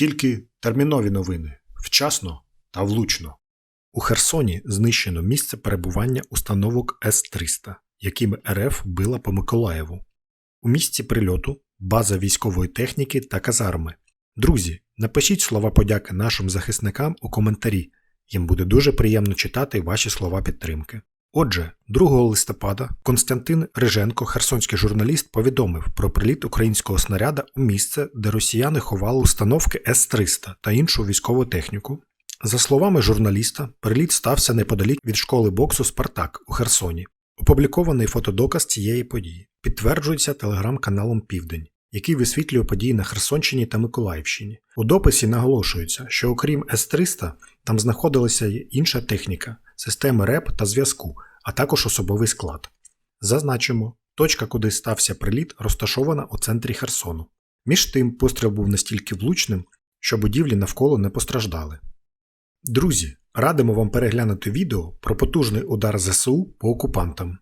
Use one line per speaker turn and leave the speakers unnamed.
Тільки термінові новини вчасно та влучно. У Херсоні знищено місце перебування установок С-300, якими РФ била по Миколаєву. У місці прильоту база військової техніки та казарми. Друзі, напишіть слова подяки нашим захисникам у коментарі. Їм буде дуже приємно читати ваші слова підтримки. Отже, 2 листопада Константин Риженко, херсонський журналіст, повідомив про приліт українського снаряда у місце, де росіяни ховали установки С-300 та іншу військову техніку. За словами журналіста, приліт стався неподалік від школи боксу Спартак у Херсоні. Опублікований фотодоказ цієї події підтверджується телеграм-каналом Південь, який висвітлює події на Херсонщині та Миколаївщині. У дописі наголошується, що окрім С-300 там знаходилася й інша техніка, системи РЕП та зв'язку, а також особовий склад. Зазначимо, точка, куди стався приліт, розташована у центрі Херсону. Між тим, постріл був настільки влучним, що будівлі навколо не постраждали. Друзі, радимо вам переглянути відео про потужний удар ЗСУ по окупантам.